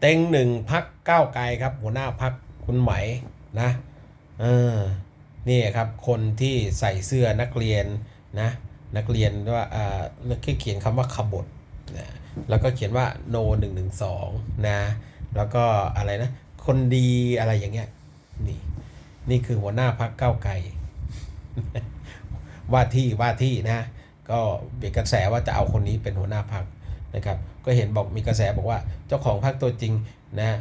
เต็งหนึ่งพักก้าวไกลครับ หัวหน้าพักคุณไหมนะเออนี่ครับคนที่ใส่เสื้อนักเรียนนะนักเรียนว่าเอ่าที่เขียนคำว่าขบฏนะแล้วก็เขียนว่า no 1 1 2นะแล้วก็อะไรนะ คนดีอะไรอย่างเงี้ยนี่นี่คือหัวหน้าพักก้าวไกลว่าที่ว่าที่นะ ก็มีกระแสว่าจะเอาคนนี้เป็นหัวหน้าพัก นะครับก็เห็นบอกมีกระแสบอกว่าเจ้าของพักตัวจริงนะ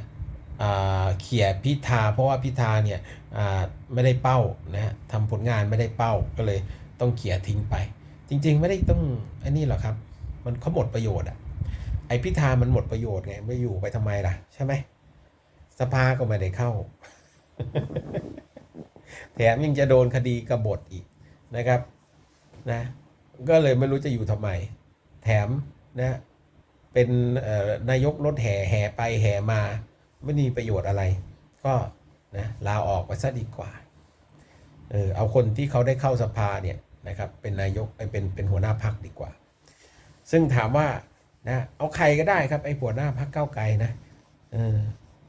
เขี่ยพิธาเพราะว่าพิธาเนี่ยไม่ได้เป้านะทำผลงานไม่ได้เป้าก็เลยต้องเขี่ยทิ้งไป จริง ๆ ไม่ได้ต้องอันนี้หรอกครับ มันเขาหมดประโยชน์อะไอพิธามันหมดประโยชน์ไงไม่อยู่ไปทำไมล่ะ ใช่ไหมสภาก็ไม่ได้เข้าแถมยังจะโดนคดีกบฏอีกนะครับนะก็เลยไม่รู้จะอยู่ทำไม แถมนะ เป็นนายกรถแห่แห่ไปแห่มาไม่มีประโยชน์อะไร ก็นะลาออกไปซะดีกว่าเออเอาคนที่เขาได้เข้าสภาเนี่ยนะครับเป็นนายกไปเป็นเป็นหัวหน้าพักดีกว่า ซึ่งถามว่านะเอาใครก็ได้ครับไอ้หัวหน้าพักเก้าไกลนะเออ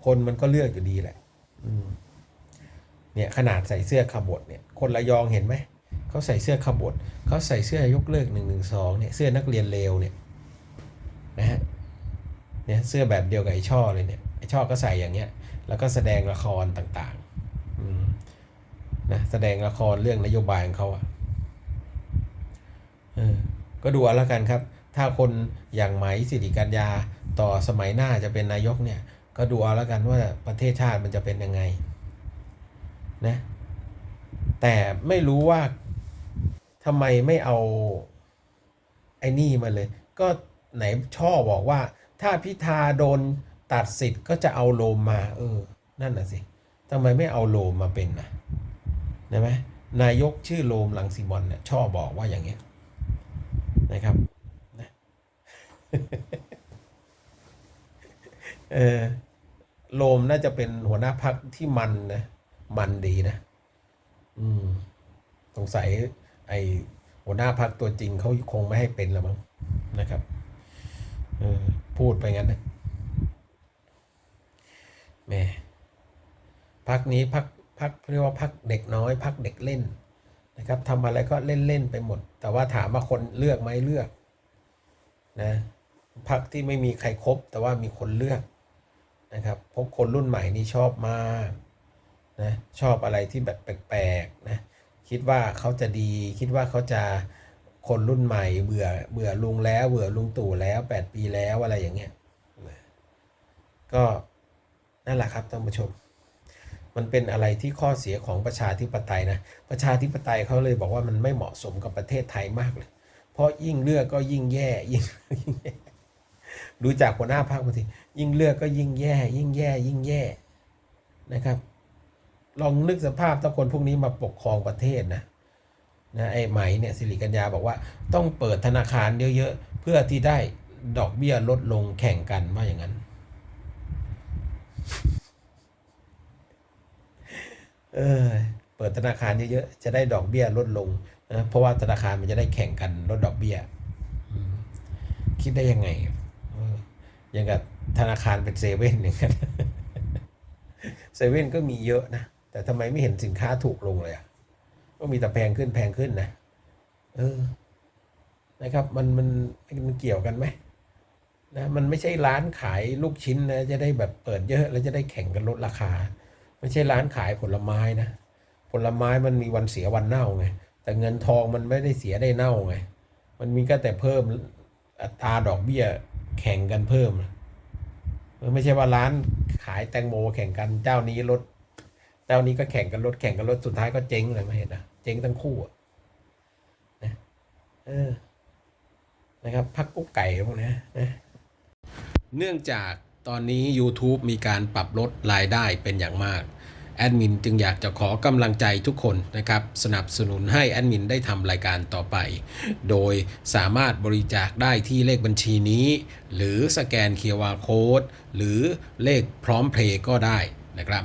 คนมันก็เลือกอยู่ดีแหละเนี่ยขนาดใส่เสื้อขบฏเนี่ย คนระยองเห็นไหมเขาใส่เสื้อขบฏเขาใส่เสื้อยกเลิกหนึ่งหนึ่งสองเนี่ยเสื้อนักเรียนเลวเนี่ย นะฮะเนี่ยเสื้อแบบเดียวกับไอ้ช่อเลยเนี่ยไอ้ช่อก็ใส่อย่างเงี้ย แล้วก็แสดงละครต่างๆนะแสดงละครเรื่องนโยบายของเขาอะเออก็ดูเอาละกันครับ ถ้าคนอย่างไหมสิริกัญญาต่อสมัยหน้าจะเป็นนายกเนี่ย ก็ดูเอาละกันว่าประเทศชาติมันจะเป็นยังไงนะแต่ไม่รู้ว่าทำไมไม่เอาไอ้นี่มาเลย ก็ ไหนช่อบอกว่า ถ้าพิธาโดนตัดสิทธิ์ก็จะเอาโลมมา เออ นั่นน่ะสิทำไมไม่เอาโลมมาเป็นนะนะไหมนายกชื่อโลมลังสิมอนเนี่ยช่อบอกว่าอย่างเงี้ยนะครับนะเออโลมน่าจะเป็นหัวหน้าพักที่มันนะมันดีนะ อืมสงสัยไอหัวหน้าพักตัวจริงเขาคงไม่ให้เป็นแล้วมั้งนะครับ เออพูดไปงั้นนะแม่พักนี้พักพักเรียกว่าพักเด็กน้อย พักเด็กเล่นนะครับทำอะไรก็เล่นเล่นไปหมด แต่ว่าถามว่าคนเลือกไหมเลือกนะพักที่ไม่มีใครครบแต่ว่ามีคนเลือกนะครับพบคนรุ่นใหม่นี่ชอบมากนะชอบอะไรที่แบบแปลกๆนะคิดว่าเขาจะดี คิดว่าเขาจะ คนรุ่นใหม่เบื่อเบื่อลุงแล้ว เบื่อลุงตู่แล้วแปดปีแล้วอะไรอย่างเงี้ยก็นั่นแหละครับท่านผู้ชม มันเป็นอะไรที่ข้อเสียของประชาธิปไตยนะประชาธิปไตยเขาเลยบอกว่ามันไม่เหมาะสมกับประเทศไทยมากเลย เพราะยิ่งเลือกก็ยิ่งแย่ยิ่งแย่ดูจากหัวหน้าพรรคมาสิยิ่งเลือกก็ยิ่งแย่ ยิ่งแย่ ยิ่งแย่นะครับ ลองนึกสภาพถ้าคนพวกนี้มาปกครองประเทศนะ นะไอ้ไหมเนี่ยสิริกัญญาบอกว่าต้องเปิดธนาคารเยอะๆ เพื่อที่ได้ดอกเบี้ยลดลงแข่งกันว่าอย่างนั้น เออเปิดธนาคารเยอะๆ จะได้ดอกเบี้ยลดลงนะเพราะว่าธนาคารมันจะได้แข่งกันลดดอกเบี้ยคิดได้ยังไงอย่างกับธนาคารเป็นเซเว่นอย่างนั้นเซเว่นก็มีเยอะนะ แต่ทำไมไม่เห็นสินค้าถูกลงเลยอะ ก็มีแต่แพงขึ้นแพงขึ้นนะเออ นะครับ มันมันมันเกี่ยวกันไหมนะมันไม่ใช่ร้านขายลูกชิ้นนะจะได้แบบเปิดเยอะแล้วจะได้แข่งกันลดราคา ไม่ใช่ร้านขายผลไม้นะผลไม้มันมีวันเสียวันเน่าไงแต่เงินทองมันไม่ได้เสียได้เน่าไงมันมีก็แต่เพิ่มอัตราดอกเบี้ยแข่งกันเพิ่มมันไม่ใช่ว่าร้านขายแตงโมแข่งกันเจ้านี้ลด เจ้านี้ก็แข่งกันลดแข่งกันลดสุดท้ายก็เจ๊งเลยไม่เห็นนะเจ๊งทั้งคู่อะนะเออนะครับพักกุ๊กไก่พวกนี้นะเนื่องจากตอนนี้ YouTube มีการปรับลดรายได้เป็นอย่างมากแอดมินจึงอยากจะขอกำลังใจทุกคนนะครับ สนับสนุนให้แอดมินได้ทำรายการต่อไป โดยสามารถบริจาคได้ที่เลขบัญชีนี้ หรือสแกน QR Code หรือเลขพร้อมเพลย์ก็ได้นะครับ